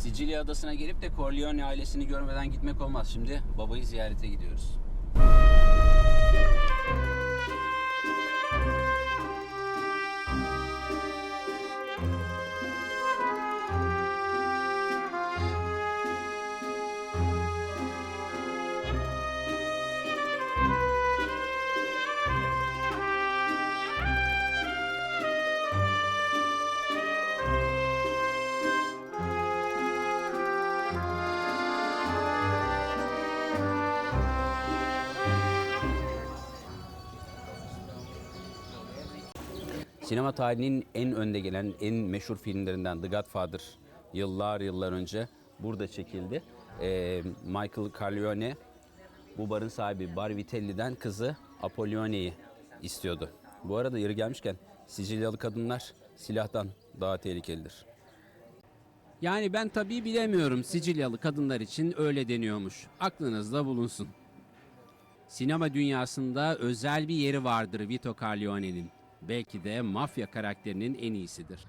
Sicilya adasına gelip de Corleone ailesini görmeden gitmek olmaz. Şimdi babayı ziyarete gidiyoruz. Sinema tarihinin en önde gelen, en meşhur filmlerinden The Godfather yıllar yıllar önce burada çekildi. Ee, Michael Corleone bu barın sahibi Bar Vitelli'den kızı Apollione'yi istiyordu. Bu arada yeri gelmişken Sicilyalı kadınlar silahtan daha tehlikelidir. Yani ben tabii bilemiyorum Sicilyalı kadınlar için öyle deniyormuş. Aklınızda bulunsun. Sinema dünyasında özel bir yeri vardır Vito Corleone'nin. Belki de mafya karakterinin en iyisidir.